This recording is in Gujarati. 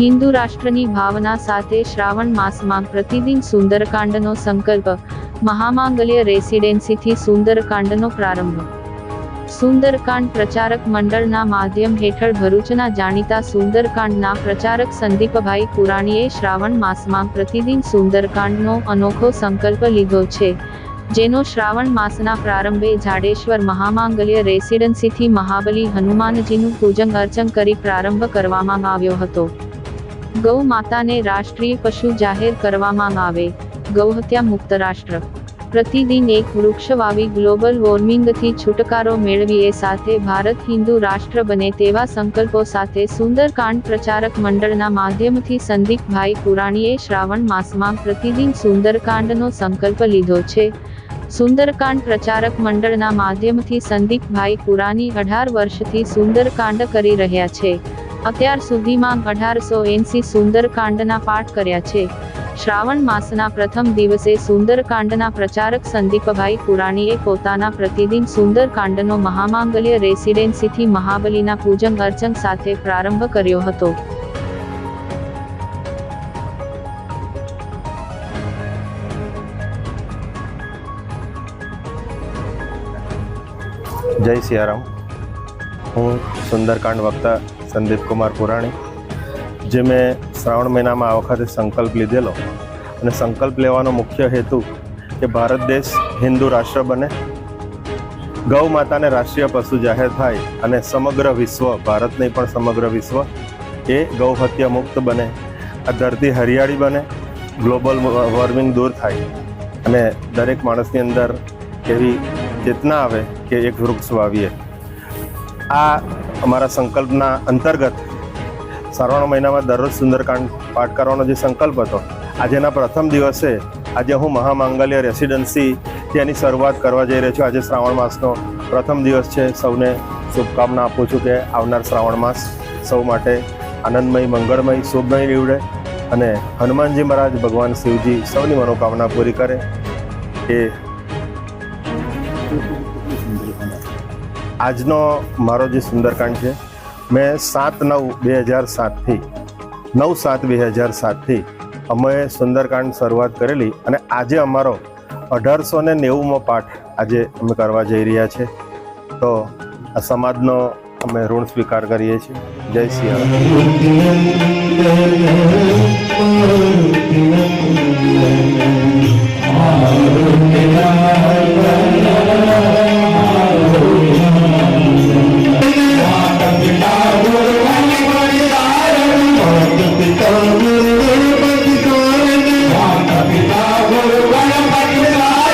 હિન્દુ રાષ્ટ્રની ભાવના સાથે શ્રાવણ માસમાં પ્રતિદિન સુંદરકાંડનો સંકલ્પ, મહામાંગલ્ય રેસિડેન્સીથી સુંદરકાંડનો પ્રારંભ. સુંદરકાંડ પ્રચારક મંડળના માધ્યમ હેઠળ ભરૂચના જાણીતા સુંદરકાંડના પ્રચારક સંદીપભાઈ પુરાણીએ શ્રાવણ માસમાં પ્રતિદિન સુંદરકાંડનો અનોખો સંકલ્પ લીધો છે, જેનો શ્રાવણ માસના પ્રારંભે જાડેશ્વર મહામાંગલ્ય રેસિડન્સીથી મહાબલી હનુમાનજીનું પૂજન અર્ચન કરી પ્રારંભ કરવામાં આવ્યો હતો. ગૌ માતાને રાષ્ટ્રીય પશુ જાહેર કરવામાં આવે. ગૌહત્યા મુક્ત રાષ્ટ્ર. પ્રતિદિન એક વૃક્ષ વાવી ગ્લોબલ વોર્મિંગથી છુટકારો મેળવીએ સાથે ભારત હિન્દુ રાષ્ટ્ર બને તેવા સંકલ્પો સાથે સુંદરકાંડ પ્રચારક મંડળના માધ્યમથી સંદીપભાઈ પુરાણીએ શ્રાવણ માસમાં પ્રતિદિન સુંદરકાંડનો સંકલ્પ લીધો છે. સુંદરકાંડ પ્રચારક મંડળના માધ્યમથી સંદીપભાઈ પુરાણી અઢાર વર્ષથી સુંદરકાંડ કરી રહ્યા છે. અત્યાર સુધીમાં અઢારસો એંસી સુંદરકાંડના પાઠ કર્યા છે. શ્રાવણ માસના પ્રથમ દિવસે સુંદરકાંડના પ્રચારક સંદીપભાઈ પુરાણીએ પોતાના પ્રતિદિન સુંદરકાંડનો મહામાંગલ્ય રેસિડેન્સીથી મહાબલીના પૂજન અર્ચન સાથે પ્રારંભ કર્યો હતો. જય સિયારામ. હું સુંદરકાંડ વક્તા સંદીપ કુમાર પુરાણી, જે મેં શ્રાવણ મહિનામાં આ વખતે સંકલ્પ લીધેલો. અને સંકલ્પ લેવાનો મુખ્ય હેતુ કે ભારત દેશ હિન્દુ રાષ્ટ્ર બને. ગૌ માતાને રાષ્ટ્રીય પશુ જાહેર થાય અને સમગ્ર વિશ્વ ભારત નહીં પણ સમગ્ર વિશ્વ એ ગૌ હત્યા મુક્ત બને. આ ધરતી હરિયાળી બને, ગ્લોબલ વોર્મિંગ દૂર થાય. અને દરેક માણસની અંદર એવી ચેતના આવે કે એક વૃક્ષ વાવીએ. આ અમારા સંકલ્પના અંતર્ગત શ્રાવણ મહિનામાં દરરોજ સુંદરકાંડ પાઠ કરવાનો જે સંકલ્પ હતો આજેના પ્રથમ દિવસે આજે હું મહામાંગલ્ય રેસિડન્સી ત્યાંની શરૂઆત કરવા જઈ રહ્યો છું. આજે શ્રાવણ માસનો પ્રથમ દિવસ છે. સૌને શુભકામના આપું છું કે આવનાર શ્રાવણ માસ સૌ માટે આનંદમય, મંગળમય, શુભમય નીવડે અને હનુમાનજી મહારાજ, ભગવાન શિવજી સૌની મનોકામના પૂરી કરે. એ આજનો મારો જે સુંદરકાંડ છે, મેં સાત નવ બે હજાર સાતથી, નવ સાત બે હજાર સાતથી અમે સુંદરકાંડ શરૂઆત કરેલી અને આજે અમારો અઢારસો ને નેવુંમો પાઠ આજે અમે કરવા જઈ રહ્યા છે. તો આ સમાજનો અમે ઋણ સ્વીકાર કરીએ છીએ. જય you. pai que me dá.